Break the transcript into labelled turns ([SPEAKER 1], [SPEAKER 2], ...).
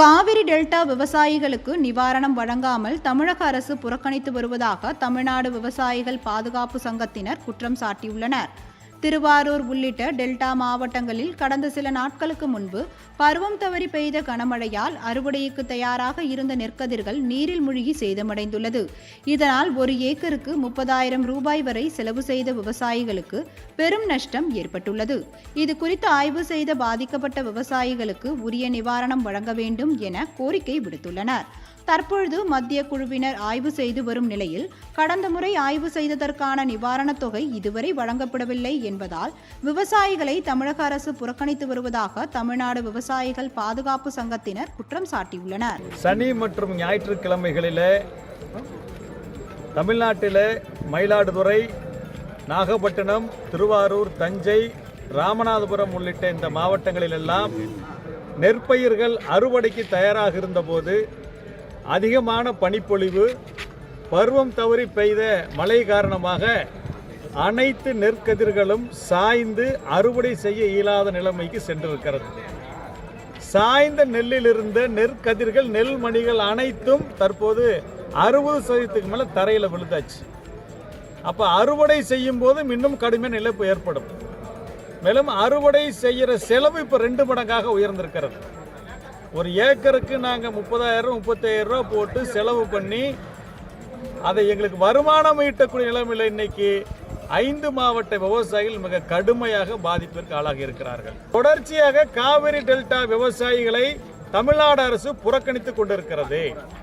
[SPEAKER 1] Kaveri delta விவசாயிகளுக்கு நிவாரணம் வழங்காமல் தமிழக அரசு புறக்கணித்து வருவதாக தமிழ்நாடு விவசாயிகள் பாதுகாப்பு சங்கத்தினர் குற்றம் சாட்டியுள்ளனர். திருவாரூர் உள்ளிட்ட டெல்டா மாவட்டங்களில் கடந்த சில நாட்களுக்கு முன்பு பருவம் தவறி பெய்த கனமழையால் அறுவடைக்கு தயாராக இருந்த நெற்கதிர்கள் நீரில் மூழ்கி சேதமடைந்துள்ளது. இதனால் ஒரு ஏக்கருக்கு முப்பதாயிரம் ரூபாய் வரை செலவு செய்த விவசாயிகளுக்கு பெரும் நஷ்டம் ஏற்பட்டுள்ளது. இது குறித்து ஆய்வு செய்த பாதிக்கப்பட்ட விவசாயிகளுக்கு உரிய நிவாரணம் வழங்க வேண்டும் என கோரிக்கை விடுத்துள்ளனர். தற்பொழுது மத்திய குழுவினர் ஆய்வு செய்து வரும் நிலையில் கடந்த முறை ஆய்வு செய்ததற்கான நிவாரணத் தொகை இதுவரை வழங்கப்படவில்லை என்பதால் விவசாயிகளை தமிழக அரசு புறக்கணித்து வருவதாக தமிழ்நாடு விவசாயிகள் பாதுகாப்பு சங்கத்தினர் குற்றம் சாட்டியுள்ளனர்.
[SPEAKER 2] சனி மற்றும் ஞாயிற்றுக்கிழமைகளில் தமிழ்நாட்டில் மயிலாடுதுறை நாகப்பட்டினம் திருவாரூர் தஞ்சை ராமநாதபுரம் உள்ளிட்ட இந்த மாவட்டங்களிலெல்லாம் நெற்பயிர்கள் அறுவடைக்கு தயாராக இருந்தபோது அதிகமான பனிப்பொழிவு பருவம் தவறி பெய்த மழை காரணமாக அனைத்து நெற்கதிர்களும் சாய்ந்து அறுவடை செய்ய இயலாத நிலைமைக்கு சென்றிருக்கிறது. சாய்ந்த நெல்லில் இருந்த நெற்கதிர்கள் நெல் மணிகள் அனைத்தும் தற்போது அறுபது சதவீதத்துக்கு மேலே தரையில் விழுந்தாச்சு. அப்போ அறுவடை செய்யும் போதும் இன்னும் கடுமையான இழப்பு ஏற்படும். மேலும் அறுவடை செய்கிற செலவு இப்போ ரெண்டு மடங்காக உயர்ந்திருக்கிறது. ஒரு ஏக்கருக்கு நாங்கள் முப்பதாயிரம் முப்பத்தாயிரம் ரூபா போட்டு செலவு பண்ணி அதை எங்களுக்கு வருமானம் ஈட்டக்கூடிய நிலைமையில் இன்னைக்கு ஐந்து மாவட்ட விவசாயிகள் மிக கடுமையாக பாதிப்பிற்கு ஆளாகி இருக்கிறார்கள். தொடர்ச்சியாக காவிரி டெல்டா விவசாயிகளை தமிழ்நாடு அரசு புறக்கணித்துக் கொண்டிருக்கிறது.